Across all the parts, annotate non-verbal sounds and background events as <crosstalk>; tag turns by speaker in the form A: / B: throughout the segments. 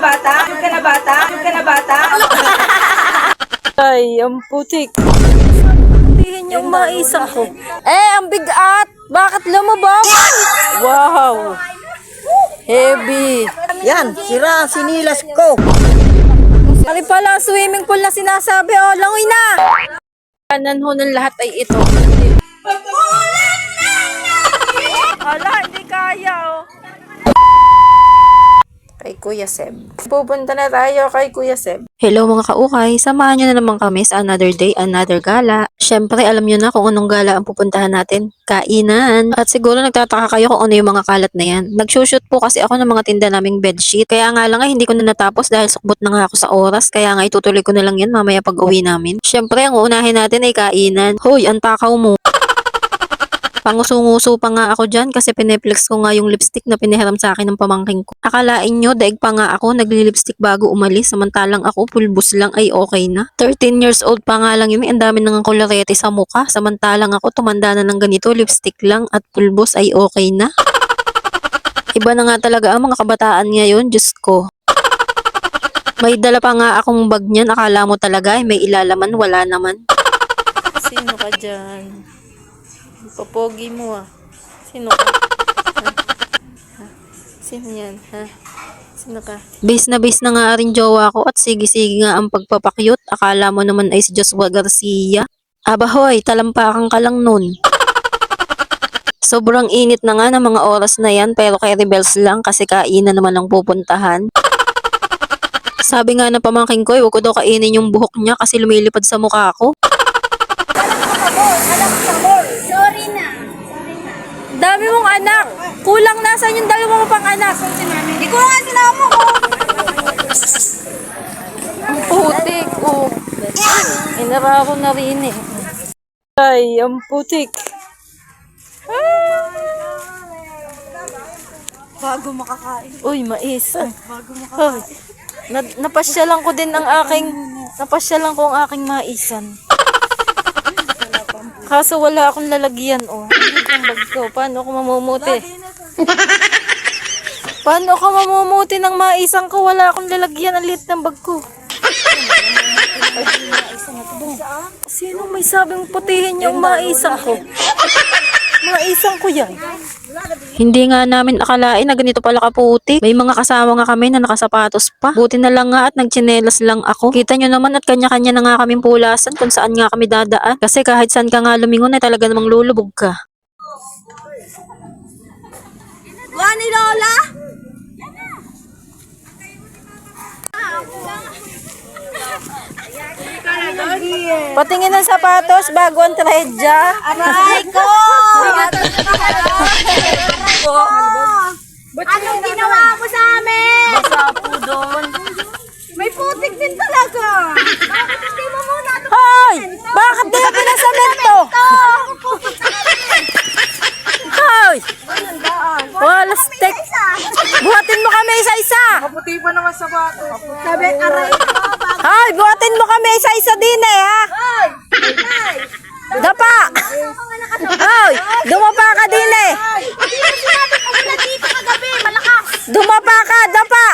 A: bata? Ka na bata? Ka na bata? <laughs>
B: Ay, ang putik. Tingin yung maisang ko. Eh, ang bigat! Bakit lumabas? Wow! Heavy!
C: Yan, sira ang sinilas ko.
B: Ari pala, swimming pool na sinasabi. Oh, langoy na! Kanan ho ng lahat ay ito. Ala, hindi kaya oh. Kay Kuya Seb. Pupunta na tayo kay Kuya Seb. Hello mga kaukay, samahan nyo na naman kami sa another day, another gala. Syempre, alam nyo na kung anong gala ang pupuntahan natin. Kainan. At siguro nagtataka kayo kung ano yung mga kalat na yan. Nagsushoot po kasi ako ng mga tinda naming bedsheet. Kaya nga lang nga, hindi ko na natapos dahil sukbot na nga ako sa oras. Kaya nga itutuloy ko na lang yan mamaya pag uwi namin. Syempre, ang uunahin natin ay kainan. Hoy, ang takaw mo. Panguso-nguso pa nga ako dyan kasi pineplex ko nga yung lipstick na pinihiram sa akin ng pamangking ko. Akalain nyo, daig pa nga ako, nagli-lipstick bago umalis, samantalang ako, pulbos lang ay okay na. 13 years old pa nga lang yun, ang dami nang kolorete sa mukha, samantalang ako, tumanda na ng ganito, lipstick lang at pulbos ay okay na. Iba na nga talaga ang mga kabataan ngayon, Diyos ko. May dala pa nga akong bag niyan, akala mo talaga ay may ilalaman, wala naman. Sino ka dyan? Popogi mo ah. Sino ka? Ha? Ha? Sino yan? Ha? Sino ka? Base na base na nga rin jowa ko at sige-sige nga ang pagpapakyut. Akala mo naman ay si Joshua Garcia. Aba hoy, talampakan ka lang nun. Sobrang init na nga ng mga oras na yan pero kay Rebels lang kasi kainan naman ang pupuntahan. Sabi nga ng pamangking ko, huwag ko daw kainin yung buhok niya kasi lumilipad sa mukha ko.
D: Sorry na.
B: Dami mong anak. Kulang nasan yung dalawa mo pang anak.
D: Hindi ko nga sinama ko.
B: Putik. Oh. Inara ko na rin eh. Ay, ang putik.
D: Bago makakain.
B: Uy, mais. Bago makakain. Na, napasyalan ko din ang aking, napasyalan ko ang aking maisan. Kaso wala akong lalagyan, oh. Bag ko. Paano ako mamumuti? Paano ako mamumuti ng maisan ko? Wala akong lalagyan. Ang liit ng bag ko. Sino may sabing putihin yung maisan ko? Maisan ko yan. Hindi nga namin akalain na ganito pala kaputi. May mga kasama nga kami na nakasapatos pa. Buti na lang nga at nagtsinelas lang ako. Kita nyo naman at kanya-kanya na nga kaming pulasan kung saan nga kami dadaan. Kasi kahit saan ka nga lumingon ay talaga namang lulubog ka.
D: Buwan ni Lola?
B: Patingin ng sapatos bago ang tredya.
D: Aray ko! Anong ginawa mo sa amin?
B: Sapo doon.
D: May putik din talaga. Bakit <laughs> hindi mo muna ito?
B: Hoy! Bakit di na pinasamento? Hoy! Wala stick. Buhatin mo kami isa-isa.
A: Maputi pa naman sa bato.
D: Sabi, aray.
B: Hoy! Buhatin mo kami isa-isa din eh ha. Dapa! Hoy! Dumapa ka din eh. Dumapa ka! Dapa!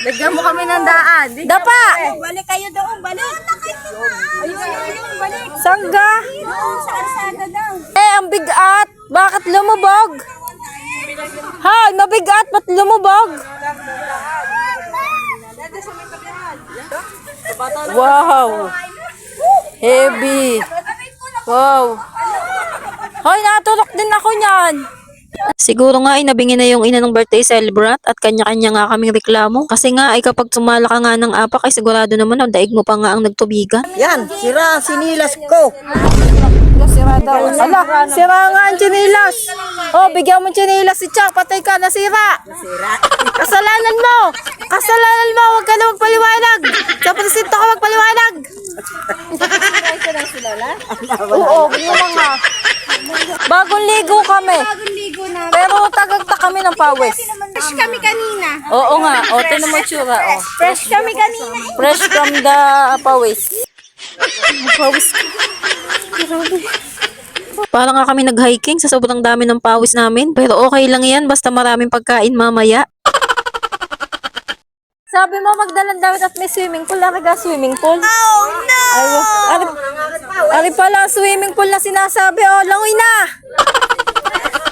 A: Lagyan mo kami ng daan.
B: Dapa!
D: Balik kayo doon. Balik. Ayun, ayun, balik.
B: Sangga! Eh, ang bigat! Bakit lumubog? Hoy! Mabigat! Ba't lumubog? Wow! Heavy! Wow! Hoy, natulok din ako niyan! Siguro nga ay nabingi na yung ina ng birthday celebrant at kanya-kanya nga kaming reklamo. Kasi nga ay kapag sumala ka nga ng apak ay sigurado naman ang daig mo pa nga ang nagtubigan.
C: Yan, sira sinilas ko.
B: Sira daw. Ala, sira nga ang chinilas. Oh, bigyan mo chinilas si Chang. Patay ka, nasira. Kasalanan mo. Kasalanan mo. Huwag ka na magpaliwanag. Sa presinto ka magpaliwanag. Oo, yung mga. Bagong ligo kami.
D: Bagong ligo na.
B: Pero tagagta kami ng pawis.
D: Fresh kami kanina.
B: Oo nga. O, tinan mo tsura. Oh.
D: Fresh kami kanina.
B: Fresh from the pawis. Pawis ko. Grabe. Parang nga kami nag-hiking sa sobrang dami ng pawis namin. Pero okay lang yan basta maraming pagkain mamaya. Sabi mo magdalang damit at may swimming pool. Laraga swimming pool. Oh no! Ay, ari, ari pala swimming pool na sinasabi. Oh, langoy na!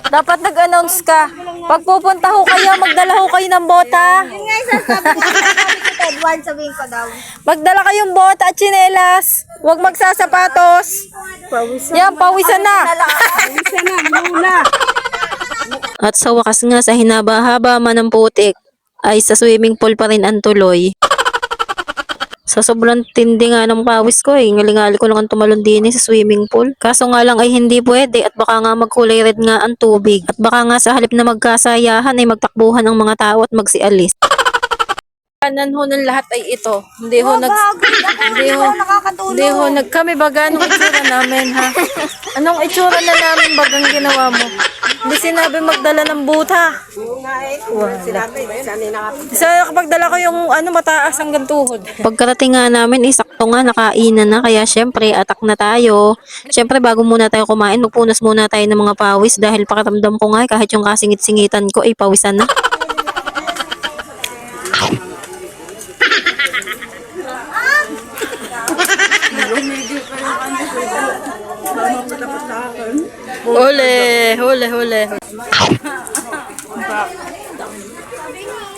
B: Dapat nag-announce ka. Pag pupunta ho kayo, magdala ho kayo ng bota.
D: Yun nga sasabi Edward, sabihin ko daw.
B: Magdala kayong bota at tsinelas. Huwag magsasapatos. Yan, pawisan na. At sa wakas nga sa hinaba-haba man ng putik, ay sa swimming pool pa rin ang tuloy. Sa sobrang tindi nga ng pawis ko eh, ngalingali ko lang ang tumalon din eh sa swimming pool. Kaso nga lang ay hindi pwede at baka nga magkulay red nga ang tubig. At baka nga sa halip na magkasayahan ay magtakbuhan ang mga tao at magsialis. Kanan ho ng lahat ay ito. Hindi ho nag... <laughs> Hindi ho, hindi ho nag... Kami baga, anong itsura namin ha? Anong itsura na namin bagang ginawa mo? Hindi sinabi magdala ng buta. Sa kapag dala ko yung ano mataas hanggang tuhod. Pagkarating nga namin, eh, sakto nga nakainan na. Kaya syempre, atak na tayo. Syempre, bago muna tayo kumain, magpunas muna tayo ng mga pawis dahil pakiramdam ko nga, eh, kahit yung kasingit-singitan ko, ay pawisan na. <laughs> Huli, huli, huli.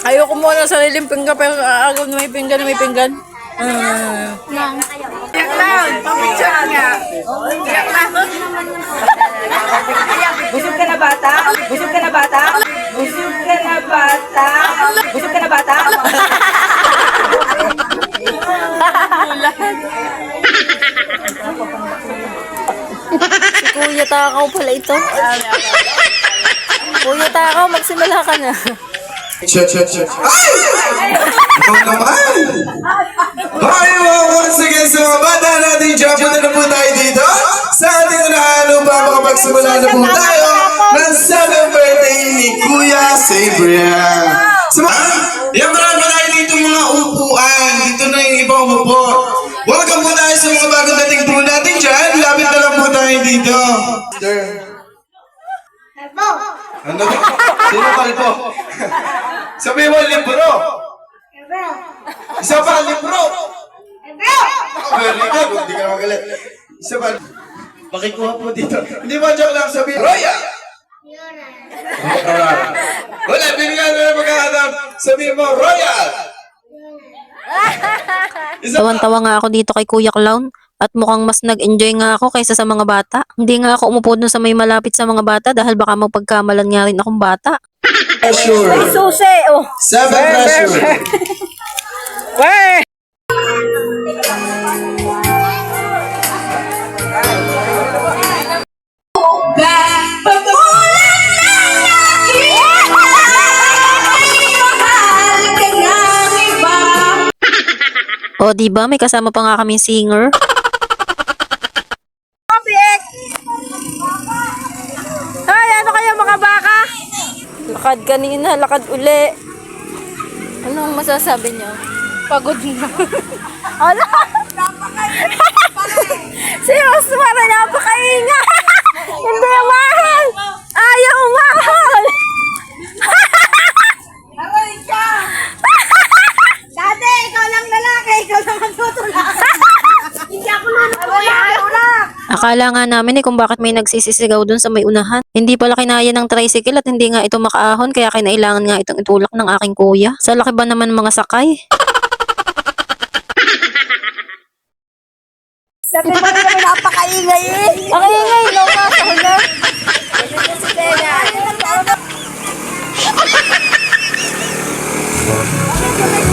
B: Ayoko muna sa sariling pinggan pero agaw na may pinggan na may pinggan. Ah.
A: Busog
B: Takaw pala ito. <laughs> Kuya Takaw, magsimula ka na.
E: Check, check, check. Ay! Ikaw naman! Hi, mga once again sa mga bata natin dyan. Punta na po tayo dito sa ating unahan para makapagsimula na po tayo ng 7th birthday ni Kuya Sabriel. Sa mga, yan marami dito. Sir. Ano? Sino kalbo? Sabi mo, libro. Isa pa, libro. Oh, very good. Hindi ka na magalit. Isa pa. Pakikuha po dito. Hindi ba joke lang sabi? Roya! Royal. Wala, binigyan na lang magkakatap. Sabi mo, Royal!
B: Tawan-tawa nga ako dito kay Kuya Clown. At mukhang mas nag-enjoy nga ako kaysa sa mga bata. Hindi nga ako umupo dun sa may malapit sa mga bata dahil baka magpagkamalan nga rin akong bata.
E: Pressure.
B: Susi! Oh!
E: Seven pressure.
B: O, di ba? May kasama pa nga kaming singer. Lakad kanina, lakad uli. Anong masasabi niyo? Pagod na. <laughs> Ala! si Osmar, napakainga! Hindi mahal! Ayaw mahal!
D: Dati, ikaw lang lalaki, ikaw lang magtutulak. Hindi ako nunutulak.
B: Akala nga namin eh kung bakit may nagsisisigaw dun sa may unahan. Hindi pala kinaya ng tricycle at hindi nga ito makaahon kaya kinailangan nga itong itulak ng aking kuya. Sa laki ba naman mga sakay?
D: Sabi mo naman napakaingay eh.
B: Ang ingay, no, nasa hula.
D: Medyo ka pa dyan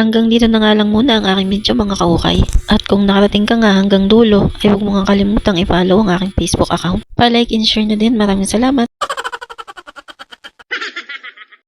B: Hanggang dito na nga lang muna ang aking video mga kaukay. At kung nakarating ka nga hanggang dulo, ay huwag mo nga kalimutang i-follow ang aking Facebook account. Pa-like and share na din. Maraming salamat.